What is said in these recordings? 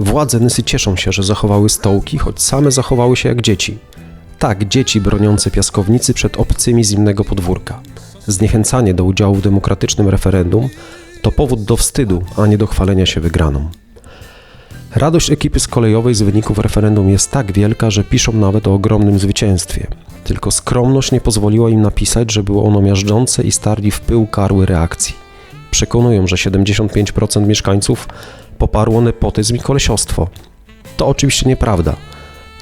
Władze Nysy cieszą się, że zachowały stołki, choć same zachowały się jak dzieci. Tak, dzieci broniące piaskownicy przed obcymi z innego podwórka. Zniechęcanie do udziału w demokratycznym referendum to powód do wstydu, a nie do chwalenia się wygraną. Radość ekipy z kolejowej z wyników referendum jest tak wielka, że piszą nawet o ogromnym zwycięstwie. Tylko skromność nie pozwoliła im napisać, że było ono miażdżące i starli w pył karły reakcji. Przekonują, że 75% mieszkańców poparło nepotyzm i kolesiostwo. To oczywiście nieprawda.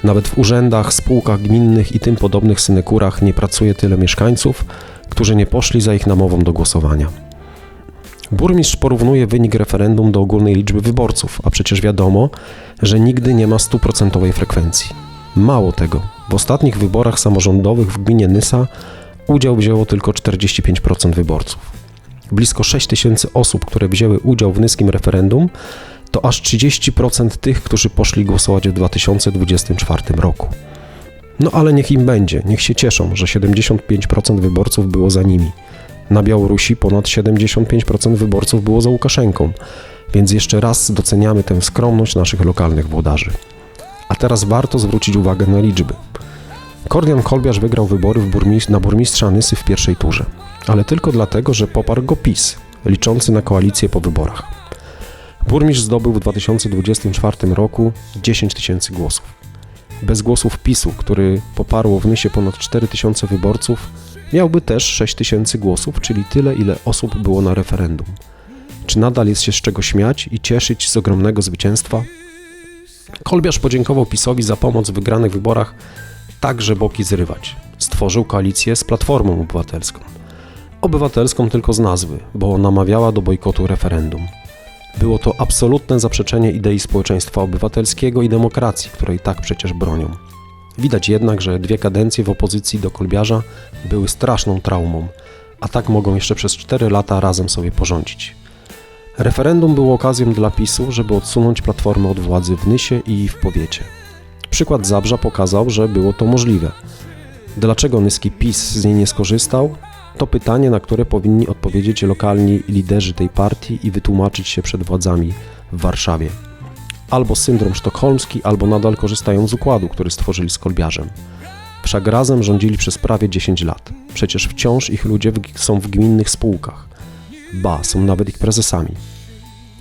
Nawet w urzędach, spółkach gminnych i tym podobnych synekurach nie pracuje tyle mieszkańców, którzy nie poszli za ich namową do głosowania. Burmistrz porównuje wynik referendum do ogólnej liczby wyborców, a przecież wiadomo, że nigdy nie ma stuprocentowej frekwencji. Mało tego, w ostatnich wyborach samorządowych w gminie Nysa udział wzięło tylko 45% wyborców. Blisko 6 tysięcy osób, które wzięły udział w nyskim referendum, to aż 30% tych, którzy poszli głosować w 2024 roku. No ale niech im będzie, niech się cieszą, że 75% wyborców było za nimi. Na Białorusi ponad 75% wyborców było za Łukaszenką, więc jeszcze raz doceniamy tę skromność naszych lokalnych włodarzy. A teraz warto zwrócić uwagę na liczby. Kordian Kolbiarz wygrał wybory w burmis- na burmistrza Nysy w pierwszej turze, ale tylko dlatego, że poparł go PiS, liczący na koalicję po wyborach. Burmistrz zdobył w 2024 roku 10 tysięcy głosów. Bez głosów PiSu, który poparło w Nysie ponad 4 tysiące wyborców, miałby też 6 tysięcy głosów, czyli tyle, ile osób było na referendum. Czy nadal jest się z czego śmiać i cieszyć z ogromnego zwycięstwa? Kolbiarz podziękował PiSowi za pomoc w wygranych wyborach, tak że boki zrywać. Stworzył koalicję z Platformą Obywatelską. Obywatelską tylko z nazwy, bo namawiała do bojkotu referendum. Było to absolutne zaprzeczenie idei społeczeństwa obywatelskiego i demokracji, której tak przecież bronią. Widać jednak, że dwie kadencje w opozycji do Kolbiarza były straszną traumą, a tak mogą jeszcze przez cztery lata razem sobie porządzić. Referendum było okazją dla PiSu, żeby odsunąć Platformę od władzy w Nysie i w powiecie. Przykład Zabrza pokazał, że było to możliwe. Dlaczego nyski PiS z niej nie skorzystał? To pytanie, na które powinni odpowiedzieć lokalni liderzy tej partii i wytłumaczyć się przed władzami w Warszawie. Albo syndrom sztokholmski, albo nadal korzystają z układu, który stworzyli z Kolbiarzem. Wszak razem rządzili przez prawie 10 lat. Przecież wciąż ich ludzie są w gminnych spółkach. Ba, są nawet ich prezesami.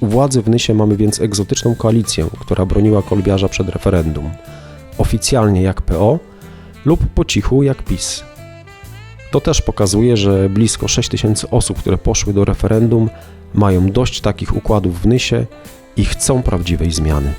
U władzy w Nysie mamy więc egzotyczną koalicję, która broniła Kolbiarza przed referendum. Oficjalnie jak PO lub po cichu jak PiS. To też pokazuje, że blisko 6 tysięcy osób, które poszły do referendum, mają dość takich układów w Nysie i chcą prawdziwej zmiany.